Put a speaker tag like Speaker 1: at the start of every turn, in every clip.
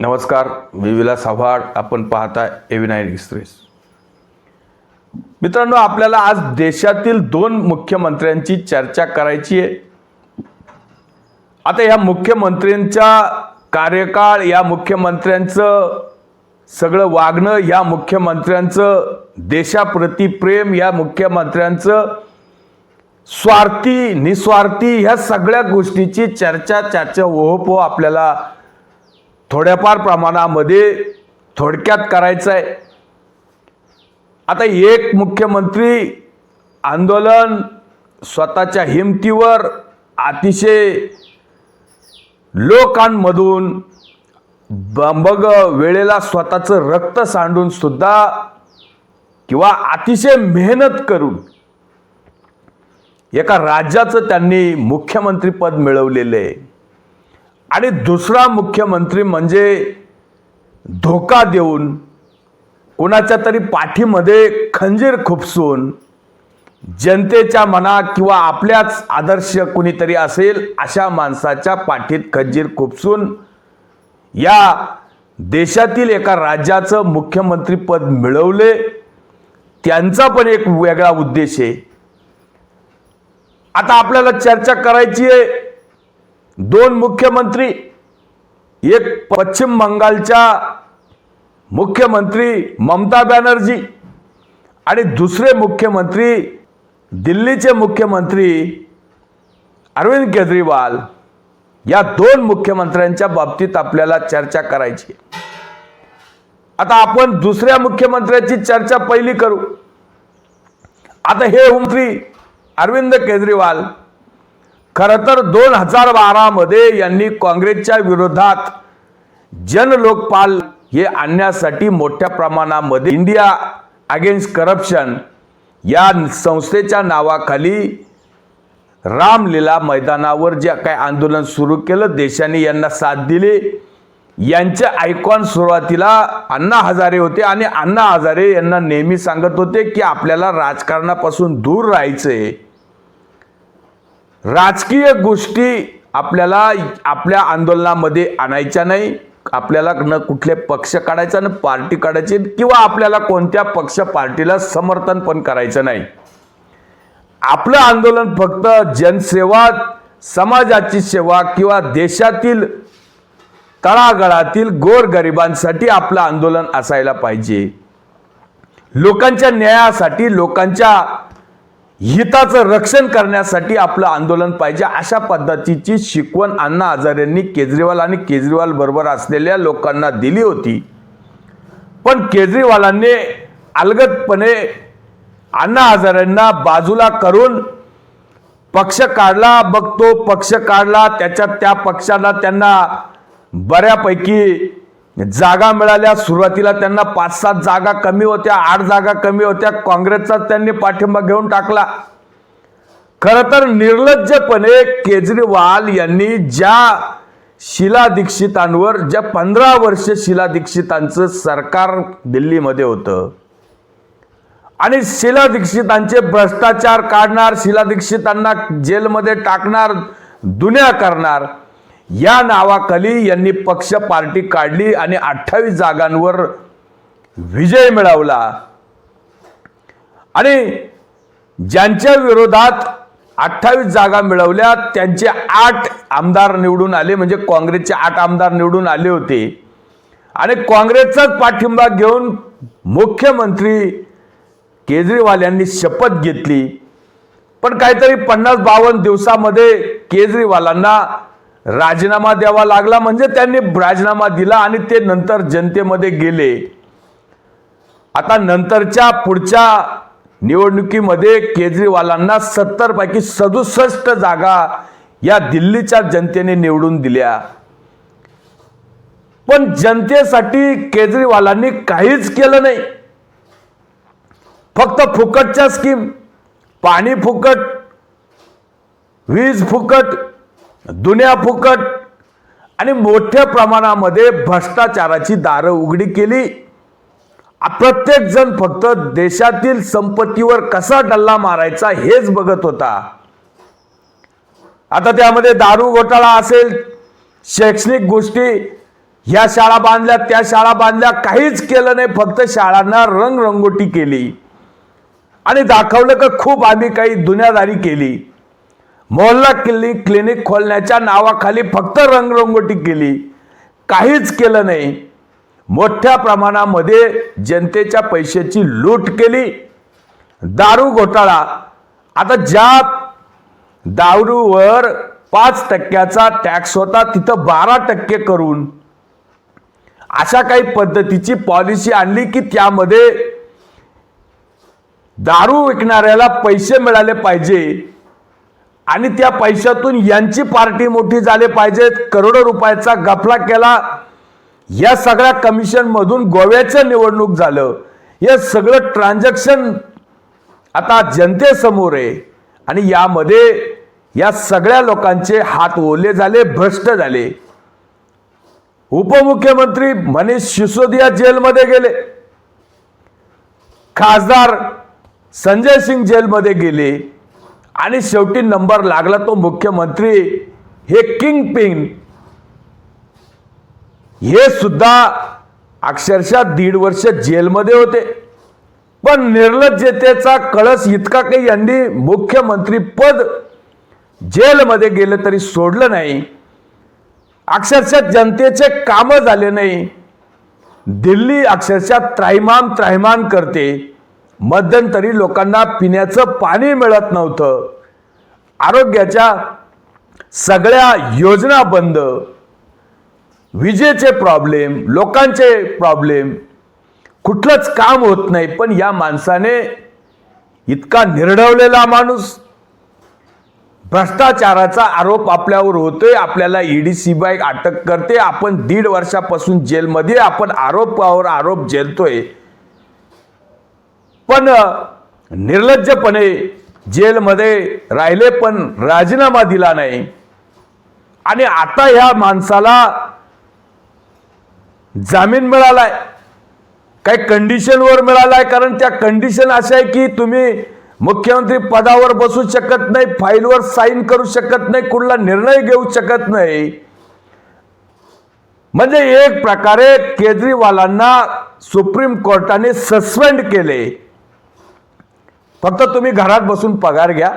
Speaker 1: नमस्कार मी विलास आव्हाड. आपण पाहताय एव्ही नाईन एक्सप्रेस मित्रांनो आपल्याला आज देशातील दोन मुख्यमंत्र्यांची चर्चा करायची आहे. आता या मुख्यमंत्र्यांचा कार्यकाळ या मुख्यमंत्र्यांचं सगळं वागणं या मुख्यमंत्र्यांचं देशाप्रती प्रेम या मुख्यमंत्र्यांचं स्वार्थी निस्वार्थी ह्या सगळ्या गोष्टीची चर्चा चर्चा ओहोपो आपल्याला थोड्याफार प्रमाणामध्ये थोडक्यात करायचं आहे आता एक मुख्यमंत्री आंदोलन स्वतःच्या हिमतीवर अतिशय लोकांमधून ब- वेळेला स्वतःचं रक्त सांडून सुद्धा किंवा अतिशय मेहनत करून एका राज्याचं त्यांनी मुख्यमंत्रीपद मिळवलेलं आहे आणि दुसरा मुख्यमंत्री म्हणजे धोका देऊन कोणाच्या तरी पाठीमध्ये खंजीर खुपसून जनतेच्या मना किंवा आपल्याच आदर्श कुणीतरी असेल अशा माणसाच्या पाठीत खंजीर खुपसून या देशातील एका राज्याचं मुख्यमंत्रीपद मिळवले त्यांचा पण एक वेगळा उद्देश आहे. आता आपल्याला चर्चा करायची आहे दोन मुख्यमंत्री एक पश्चिम बंगालच्या मुख्यमंत्री ममता बॅनर्जी आणि दुसरे मुख्यमंत्री दिल्लीचे मुख्यमंत्री अरविंद केजरीवाल या दोन मुख्यमंत्र्यांच्या बाबतीत आपल्याला चर्चा करायची आता आपण दुसऱ्या मुख्यमंत्र्याची चर्चा पहिली करू. आता हे मंत्री अरविंद केजरीवाल खरं तर दोन हजार बारामध्ये यांनी काँग्रेसच्या विरोधात जन लोकपाल हे आणण्यासाठी मोठ्या प्रमाणामध्ये इंडिया अगेन्स्ट करप्शन या संस्थेच्या नावाखाली रामलीला मैदानावर जे काही आंदोलन सुरू केलं देशाने यांना साथ दिली. यांचे आयकॉन सुरुवातीला अण्णा हजारे होते आणि अण्णा हजारे यांना नेहमी सांगत होते की आपल्याला राजकारणापासून दूर राहायचे राजकीय गोष्टी आपल्याला आपल्या आंदोलनामध्ये आणायच्या नाही. आपल्याला न कुठले पक्ष काढायचा न पार्टी काढायची किंवा आपल्याला कोणत्या पक्ष पार्टीला समर्थन पण करायचं नाही. आपलं आंदोलन फक्त जनसेवा समाजाची सेवा किंवा देशातील तळागाळातील गोरगरिबांसाठी आपलं आंदोलन असायला पाहिजे. लोकांच्या न्यायासाठी लोकांच्या हिताचं रक्षण करण्यासाठी आपलं आंदोलन पाहिजे अशा पद्धतीची शिकवण अण्णा हजारेंनी केजरीवाल आणि केजरीवाल बरोबर असलेल्या लोकांना दिली होती. पण केजरीवालांनी अलगदपणे अण्णा हजारेंना बाजूला करून पक्ष काढला बघतो पक्ष काढला त्याच्यात त्या पक्षाला त्यांना बऱ्यापैकी जागा मिळाल्या सुरुवातीला त्यांना पाच सात जागा कमी होत्या आठ जागा कमी होत्या. काँग्रेसचा त्यांनी पाठिंबा घेऊन टाकला. खर तर निर्लज्जपणे केजरीवाल यांनी ज्या शिला दीक्षितांवर ज्या पंधरा वर्ष शिला दीक्षितांचं सरकार दिल्लीमध्ये होतं आणि शिला दीक्षितांचे भ्रष्टाचार काढणार शिला दीक्षितांना जेलमध्ये टाकणार दुन्या करणार या नावाखाली यांनी पक्ष पार्टी काढली आणि अठ्ठावीस जागांवर विजय मिळवला. आणि ज्यांच्या विरोधात अठ्ठावीस जागा मिळवल्या त्यांचे आठ आमदार निवडून आले म्हणजे काँग्रेसचे आठ आमदार निवडून आले होते. आणि काँग्रेसचाच पाठिंबा घेऊन मुख्यमंत्री केजरीवाल यांनी शपथ घेतली. पण काहीतरी पन्नास बावन्न दिवसामध्ये केजरीवालांना राजीनामा द्यावा लागला म्हणजे त्यांनी राजीनामा दिला आणि ते नंतर जनतेमध्ये गेले. आता नंतरच्या पुढच्या निवडणुकीमध्ये केजरीवालांना सत्तर पैकी सदुसष्ट जागा या दिल्लीच्या जनतेने निवडून दिल्या. पण जनतेसाठी केजरीवालांनी काहीच केलं नाही. फक्त फुकटच्या स्कीम पाणी फुकट वीज फुकट दुनिया फुकट आणि मोठ्या प्रमाणामध्ये भ्रष्टाचाराची दारं उघडी केली. प्रत्येक जण फक्त देशातील संपत्तीवर कसा डल्ला मारायचा हेच बघत होता. आता त्यामध्ये दारू घोटाळा असेल शैक्षणिक गोष्टी ह्या शाळा बांधल्या त्या शाळा बांधल्या काहीच केलं नाही फक्त शाळांना रंगरंगोटी केली. आणि दाखवलं का खूप आम्ही काही दुनियादारी केली. मोहल्ला क्लिनिक क्लिनिक खोलण्याच्या नावाखाली फक्त रंगरंगोटी केली. काहीच केलं नाही. मोठ्या प्रमाणामध्ये जनतेच्या पैशाची लूट केली. दारू घोटाळा. आता ज्या दारूवर पाच टक्क्याचा टॅक्स होता तिथं बारा टक्के करून. अशा काही पद्धतीची पॉलिसी आणली की त्यामध्ये दारू विकणाऱ्याला पैसे मिळाले पाहिजे. आणि त्या पैशातून यांची पार्टी मोठी झाले पाहिजेत करोडो रुपयाचा गफला केला. या सगळ्या कमिशन मधून गोव्याचं निवडणूक झालं. हे सगळं ट्रान्झॅक्शन आता जनतेसमोर आहे. आणि यामध्ये या सगळ्या लोकांचे हात ओले झाले भ्रष्ट झाले. उपमुख्यमंत्री मनीष सिसोदिया जेलमध्ये गेले. खासदार संजय सिंग जेलमध्ये गेले. आणि शेवटी नंबर लागला तो मुख्यमंत्री. हे किंग पिंग हे सुद्धा अक्षरशः दीड वर्ष जेलमध्ये होते. पण निर्लज्जतेचा कळस इतका काही यांनी मुख्यमंत्री पद जेलमध्ये गेलं तरी सोडलं नाही. अक्षरशः जनतेचे कामं झाले नाही. दिल्ली अक्षरशः त्राईमाम त्राईमान करते. मध्यंतरी लोकांना पिण्याचं पाणी मिळत नव्हतं. आरोग्याच्या सगळ्या योजना बंद. विजेचे प्रॉब्लेम लोकांचे प्रॉब्लेम कुठलंच काम होत नाही पण या माणसाने इतका निर्ढवलेला माणूस. भ्रष्टाचाराचा आरोप आपल्यावर होतोय आपल्याला ईडी सीबीआय अटक करते. आपण दीड वर्षापासून जेलमध्ये आपण आरोपावर आरोप झेलतोय. पण निर्लज्जपणे जेलमध्ये राहिले पण राजीनामा दिला नाही. आणि आता ह्या माणसाला जामीन मिळालाय. काही कंडिशनवर मिळालाय कारण त्या कंडिशन अशा आहे की तुम्ही मुख्यमंत्री पदावर बसू शकत नाही फाईलवर साईन करू शकत नाही कुठला निर्णय घेऊ शकत नाही. म्हणजे एक प्रकारे केजरीवालांना सुप्रीम कोर्टाने सस्पेंड केले. फक्त तुम्ही घरात बसून पगार घ्या.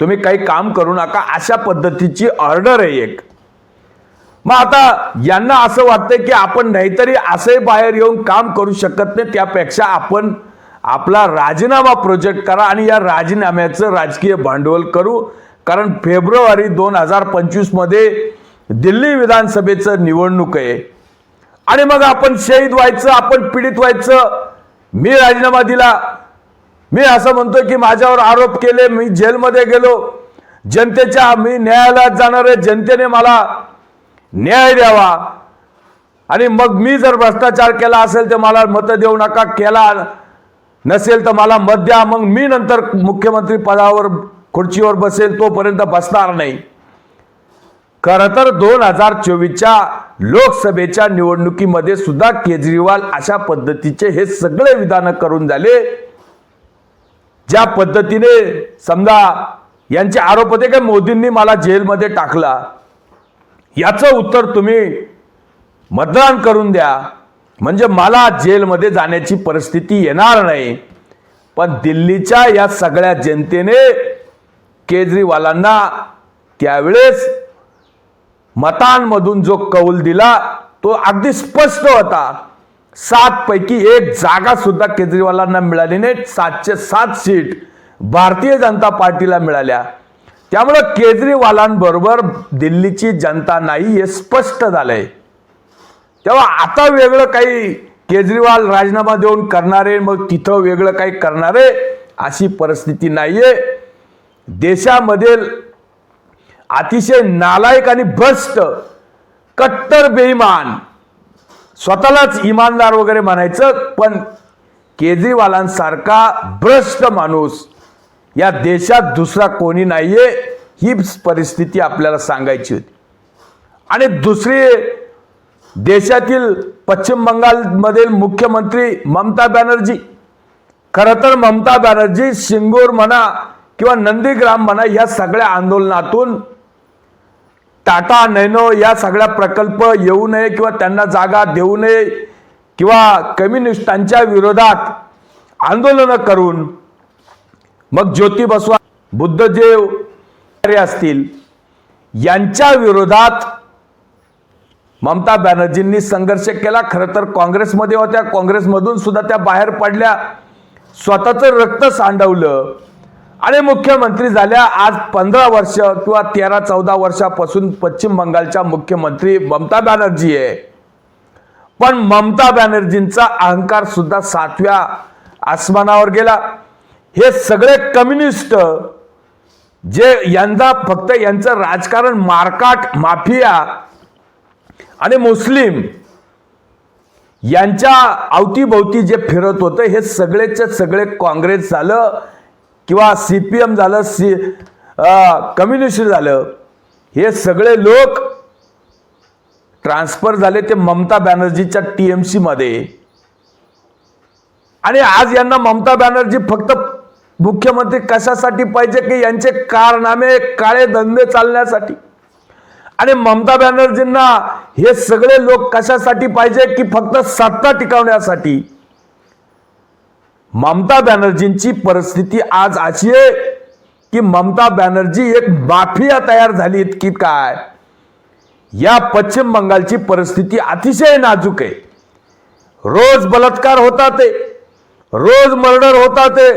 Speaker 1: तुम्ही काही काम करू नका. अशा पद्धतीची ऑर्डर आहे एक. मग आता यांना असं वाटतंय की आपण नाहीतरी असे बाहेर येऊन काम करू शकत नाही. त्यापेक्षा आपण आपला राजीनामा प्रोजेक्ट करा आणि या राजीनाम्याचं राजकीय भांडवल करू. कारण फेब्रुवारी दोन हजार पंचवीसमध्ये दिल्ली विधानसभेचं निवडणूक आहे. आणि मग आपण शहीद व्हायचं आपण पीडित व्हायचं. मी राजीनामा दिला. मी असं म्हणतोय की माझ्यावर आरोप केले मी जेलमध्ये गेलो. जनतेच्या मी न्यायालयात जाणार आहे. जनतेने मला न्याय द्यावा. आणि मग मी जर भ्रष्टाचार केला असेल तर मला मत देऊ नका. केला नसेल तर मला मत द्या. मग मी नंतर मुख्यमंत्री पदावर खुर्चीवर बसेल तोपर्यंत बसणार नाही. खरं तर दोन हजार चोवीसच्या लोकसभेच्या निवडणुकीमध्ये सुद्धा केजरीवाल अशा पद्धतीचे हे सगळे विधानं करून झाले. ज्या पद्धतीने समजा यांचे आरोप होते की मोदींनी मला जेलमध्ये टाकला याचं उत्तर तुम्ही मतदान करून द्या. म्हणजे मला जेलमध्ये जाण्याची परिस्थिती येणार नाही. पण दिल्लीच्या या सगळ्या जनतेने केजरीवालांना त्यावेळेस मतांमधून जो कौल दिला तो अगदी स्पष्ट होता. सात पैकी एक जागा सुद्धा केजरीवालांना मिळाली नाही. सातशे सात सीट भारतीय जनता पार्टीला मिळाल्या. त्यामुळं केजरीवालांबरोबर दिल्लीची जनता नाही हे स्पष्ट झालंय. तेव्हा आता वेगळं काही केजरीवाल राजीनामा देऊन करणारे मग तिथं वेगळं काही करणारे अशी परिस्थिती नाहीये. देशामधील अतिशय नालायक आणि भ्रष्ट कट्टर बेईमान स्वतःलाच इमानदार वगैरे म्हणायचं पण केजरीवालांसारखा भ्रष्ट माणूस या देशात दुसरा कोणी नाहीये ही परिस्थिती आपल्याला सांगायची होती. आणि दुसरी देशातील पश्चिम बंगालमधील मुख्यमंत्री ममता बॅनर्जी खरं तर ममता बॅनर्जी सिंगूर म्हणा किंवा नंदीग्राम म्हणा या सगळ्या आंदोलनातून टाटा नैनो या सगळ्या प्रकल्प येऊ नये किंवा त्यांना जागा देऊ नये किंवा कम्युनिस्टांच्या विरोधात आंदोलनं करून मग ज्योती बसवा बुद्धदेव असतील. यांच्या विरोधात ममता बॅनर्जींनी संघर्ष केला. खरं तर काँग्रेसमध्ये होत्या. काँग्रेसमधून सुद्धा त्या बाहेर पडल्या. स्वतःचं रक्त सांडवलं. आणि मुख्यमंत्री झाल्या आज पंधरा वर्ष किंवा तेरा चौदा वर्षापासून पश्चिम बंगालच्या मुख्यमंत्री ममता बॅनर्जी आहे. पण ममता बॅनर्जींचा अहंकार सुद्धा सातव्या आसमानावर गेला. हे सगळे कम्युनिस्ट जे यंदा फक्त यांचं राजकारण मारकाट माफिया आणि मुस्लिम यांच्या अवतीभोवती जे फिरत होतं हे सगळेचे सगळे काँग्रेस झालं किंवा सी पी एम झालं सी कम्युनिस्ट झालं हे सगळे लोक ट्रान्सफर झाले ते ममता बॅनर्जीच्या टी एम सीमध्ये आणि आज यांना ममता बॅनर्जी फक्त मुख्यमंत्री कशासाठी पाहिजे की यांचे कारनामे काळे धंदे चालण्यासाठी? आणि ममता बॅनर्जींना हे सगळे लोक कशासाठी पाहिजे की फक्त सत्ता टिकवण्यासाठी? ममता बॅनर्जींची परिस्थिती आज अशी आहे की ममता बॅनर्जी एक माफिया तयार झाली इतकी काय? या पश्चिम बंगालची परिस्थिती अतिशय नाजूक आहे. रोज बलात्कार होतात ते रोज मर्डर होतात ते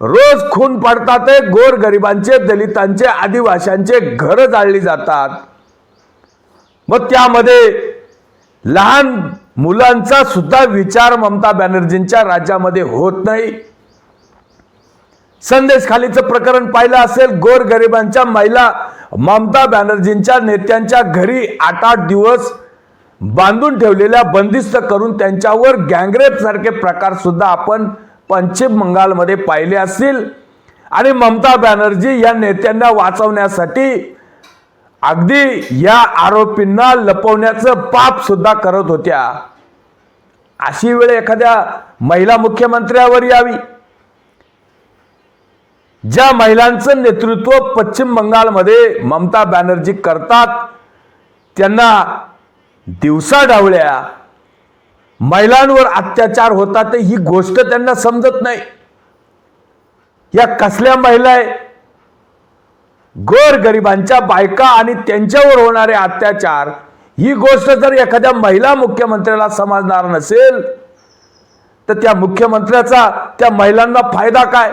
Speaker 1: रोज खून पडतात ते गोर गरिबांचे दलितांचे आदिवाशांचे घर जाळली जातात. मग त्यामध्ये लहान मुलांचा सुद्धा विचार ममता बॅनर्जींच्या राज्यामध्ये होत नाही. संदेश खालीचं प्रकरण पाहिलं असेल गोर गरिबांच्या महिला ममता बॅनर्जींच्या नेत्यांच्या घरी आठ आठ दिवस बांधून ठेवलेल्या बंदिस्त करून त्यांच्यावर गँगरेप सारखे प्रकार सुद्धा आपण पश्चिम बंगालमध्ये पाहिले असतील. आणि ममता बॅनर्जी या नेत्यांना वाचवण्यासाठी अगदी या आरोपींना लपवण्याचं पाप सुद्धा करत होत्या. अशी वेळ एखाद्या महिला मुख्यमंत्र्यावर यावी. ज्या महिलांचं नेतृत्व पश्चिम बंगालमध्ये ममता बॅनर्जी करतात त्यांना दिवसा डावल्या. महिलांवर अत्याचार होतात ही गोष्ट त्यांना समजत नाही. या कसल्या महिला आहे? गोरगरिबांच्या बायका आणि त्यांच्यावर होणारे अत्याचार ही गोष्ट जर एखाद्या महिला मुख्यमंत्र्याला समजणार नसेल तर त्या मुख्यमंत्र्याचा त्या महिलांना फायदा काय?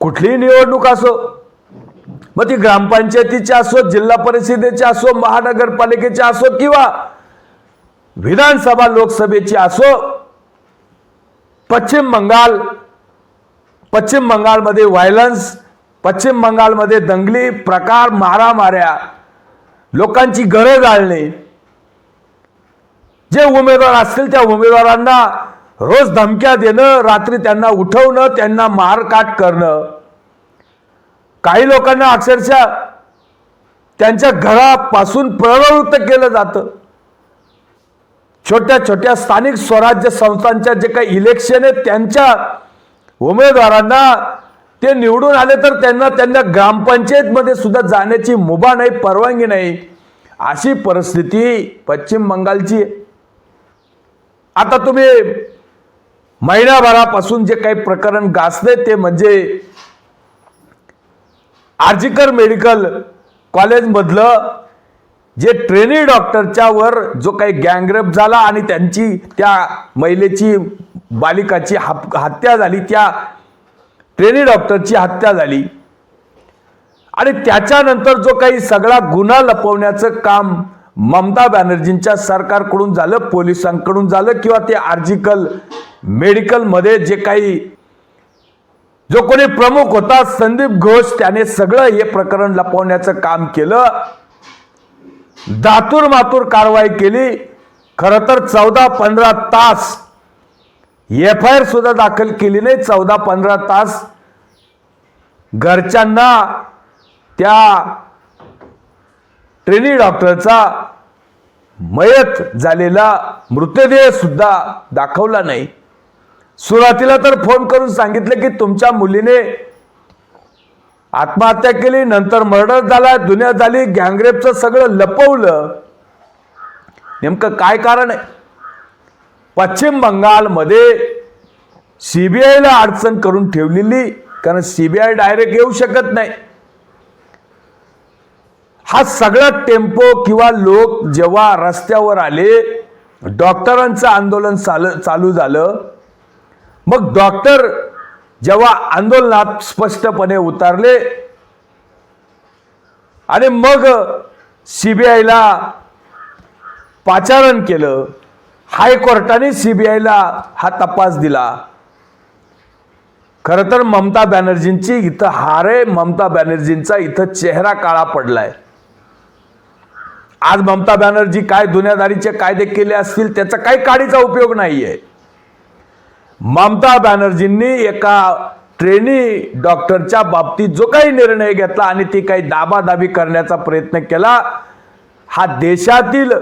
Speaker 1: कुठलीही निवडणूक असो मग ती ग्रामपंचायतीची असो जिल्हा परिषदेची असो महानगरपालिकेची असो किंवा विधानसभा लोकसभेची असो पश्चिम बंगाल पश्चिम बंगालमध्ये व्हायलन्स पश्चिम बंगालमध्ये दंगली प्रकार मारामाऱ्या लोकांची घरं जाळणे. जे उमेदवार असतील त्या उमेदवारांना रोज धमक्या देणं रात्री त्यांना उठवणं त्यांना मारकाट करणं. काही लोकांना अक्षरशः त्यांच्या घरापासून प्रवृत्त केलं जातं. छोट्या छोट्या स्थानिक स्वराज्य संस्थांच्या जे काही इलेक्शन आहेत त्यांच्या उमेदवारांना ते निवडून आले तर त्यांना त्यांना ग्रामपंचायतमध्ये सुद्धा जाण्याची मुभा नाही परवानगी नाही. अशी परिस्थिती पश्चिम बंगालची आता तुम्ही महिनाभरापासून जे काही प्रकरण गाजते ते म्हणजे आर्जिकर मेडिकल कॉलेजमधलं जे ट्रेनी डॉक्टरच्या वर जो काही गँगरेप झाला आणि त्यांची त्या महिलेची बालिकाची हप हत्या झाली त्या ट्रेनी डॉक्टरची हत्या झाली. आणि त्याच्यानंतर जो काही सगळा गुन्हा लपवण्याचं काम ममता बॅनर्जींच्या सरकारकडून झालं पोलिसांकडून झालं किंवा ते आर्जिकल मेडिकलमध्ये जे काही जो कोणी प्रमुख होता संदीप घोष त्याने सगळं हे प्रकरण लपवण्याचं काम केलं. दातूर मातूर कारवाई केली. खरं तर चौदा पंधरा तास एफ आय आर सुद्धा दाखल केली नाही. चौदा पंधरा तास घरच्यांना त्या ट्रेनी डॉक्टरचा मयत झालेला मृतदेह सुद्धा दाखवला नाही. सुरुवातीला तर फोन करून सांगितलं की तुमच्या मुलीने आत्महत्या केली नंतर मर्डर झाला दुनिया झाली गँगरेपचं सगळं लपवलं. नेमकं काय कारण आहे? पश्चिम बंगालमध्ये सीबीआयला अडचण करून ठेवलेली कारण सीबीआय डायरेक्ट येऊ शकत नाही. हा सगळा टेम्पो किंवा लोक जेव्हा रस्त्यावर आले डॉक्टरांचं आंदोलन चाल चालू झालं. मग डॉक्टर जेव्हा आंदोलनात स्पष्टपणे उतरले आणि मग सीबीआयला पाचारण केलं हायकोर्टाने सीबीआयला हा तपास दिला. खरं तर ममता बॅनर्जींची इथं हारे ममता बॅनर्जींचा इथं चेहरा काळा पडलाय. आज ममता बॅनर्जी काय दुनियादारीचे कायदे केले असतील त्याचा काही काडीचा उपयोग नाहीये. ममता बॅनर्जींनी एका ट्रेनी डॉक्टरच्या बाबतीत जो काही निर्णय घेतला आणि ती काही दाबादाबी करण्याचा प्रयत्न केला हा देशातील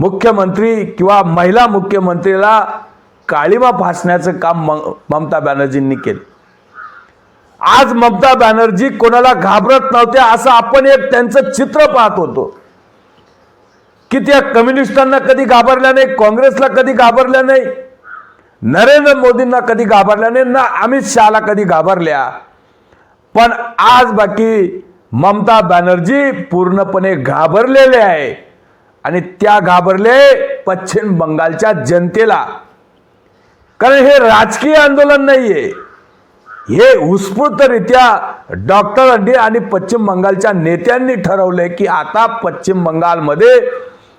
Speaker 1: मुख्यमंत्री किंवा महिला मुख्यमंत्रीला काळीमा फासण्याचं काम म- ममता बॅनर्जींनी केलं. आज ममता बॅनर्जी कोणाला घाबरत नव्हत्या असं आपण एक त्यांचं चित्र पाहत होतो. की त्या कम्युनिस्टांना कधी घाबरल्या नाही काँग्रेसला कधी घाबरल्या नाही नरेंद्र मोदींना कधी घाबरल्या नाही ना अमित शहाला कधी घाबरल्या. पण आज बाकी ममता बॅनर्जी पूर्णपणे घाबरलेले आहे. आणि त्या घाबरले पश्चिम बंगालच्या जनतेला. कारण हे राजकीय आंदोलन नाहीये. हे उत्स्फूर्तरित्या डॉक्टरांनी आणि पश्चिम बंगालच्या नेत्यांनी ठरवलंय की आता पश्चिम बंगालमध्ये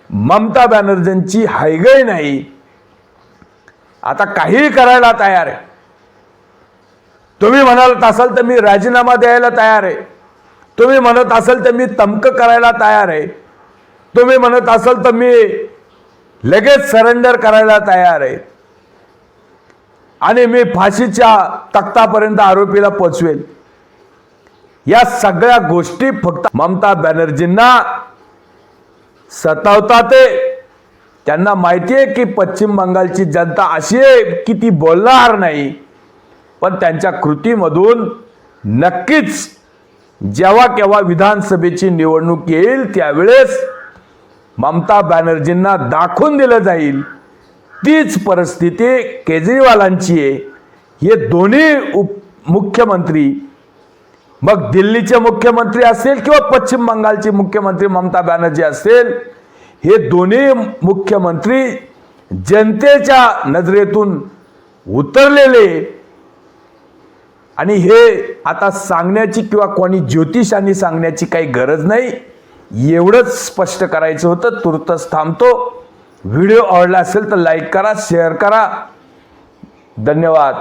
Speaker 1: ममता बॅनर्जींची हायगय नाही. आता काहीही करायला तयार आहे. तुम्ही म्हणत असाल तर मी राजीनामा द्यायला तयार आहे. तुम्ही म्हणत असाल तर मी तमक करायला तयार आहे. तुम्ही म्हणत असाल तर मी लगेच सरेंडर करायला तयार आहे. आणि मी फाशीच्या तख्तापर्यंत आरोपीला पोचवेल. या सगळ्या गोष्टी फक्त ममता बॅनर्जींना सतावतात त्यांना माहिती आहे की पश्चिम बंगालची जनता अशी आहे की ती बोलणार नाही. पण त्यांच्या कृतीमधून नक्कीच जेव्हा केव्हा विधानसभेची निवडणूक येईल त्यावेळेस ममता बॅनर्जींना दाखवून दिलं जाईल. तीच परिस्थिती केजरीवालांची आहे. हे दोन्ही उप मुख्यमंत्री मग दिल्लीचे मुख्यमंत्री असेल किंवा पश्चिम बंगालचे मुख्यमंत्री ममता बॅनर्जी असेल हे दोन्ही मुख्यमंत्री जनतेच्या नजरेतून उतरलेले. आणि हे आता सांगण्याची किंवा कोणी ज्योतिषांनी सांगण्याची काही गरज नाही. एवढंच स्पष्ट करायचं होतं. तुर्तच थांबतो. व्हिडिओ आवडला असेल तर लाईक करा शेअर करा. धन्यवाद.